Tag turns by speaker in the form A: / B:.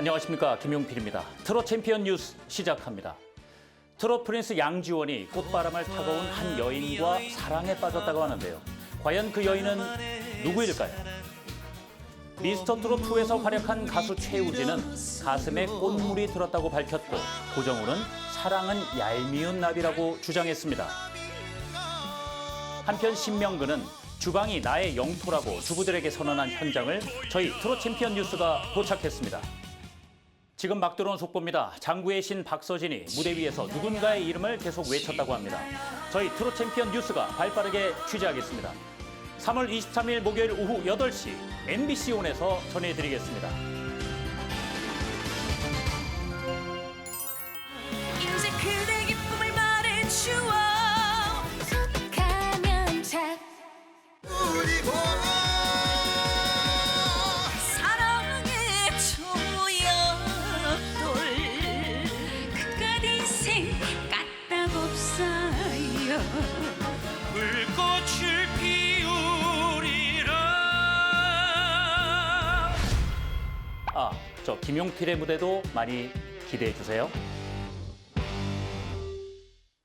A: 안녕하십니까 김용필입니다. 트롯 챔피언 뉴스 시작합니다. 트롯 프린스 양지원이 꽃바람을 타고 온 한 여인과 사랑에 빠졌다고 하는데요. 과연 그 여인은 누구일까요? 미스터 트롯 2에서 활약한 가수 최우진은 가슴에 꽃물이 들었다고 밝혔고 고정우는 사랑은 얄미운 나비라고 주장했습니다. 한편 신명근은 주방이 나의 영토라고 주부들에게 선언한 현장을 저희 트롯 챔피언 뉴스가 도착했습니다. 지금 막 들어온 속보입니다. 장구의 신 박서진이 무대 위에서 누군가의 이름을 계속 외쳤다고 합니다. 저희 트롯 챔피언 뉴스가 발빠르게 취재하겠습니다. 3월 23일 목요일 오후 8시 MBC 온에서 전해드리겠습니다. 아, 저 김용필의 무대도 많이 기대해 주세요.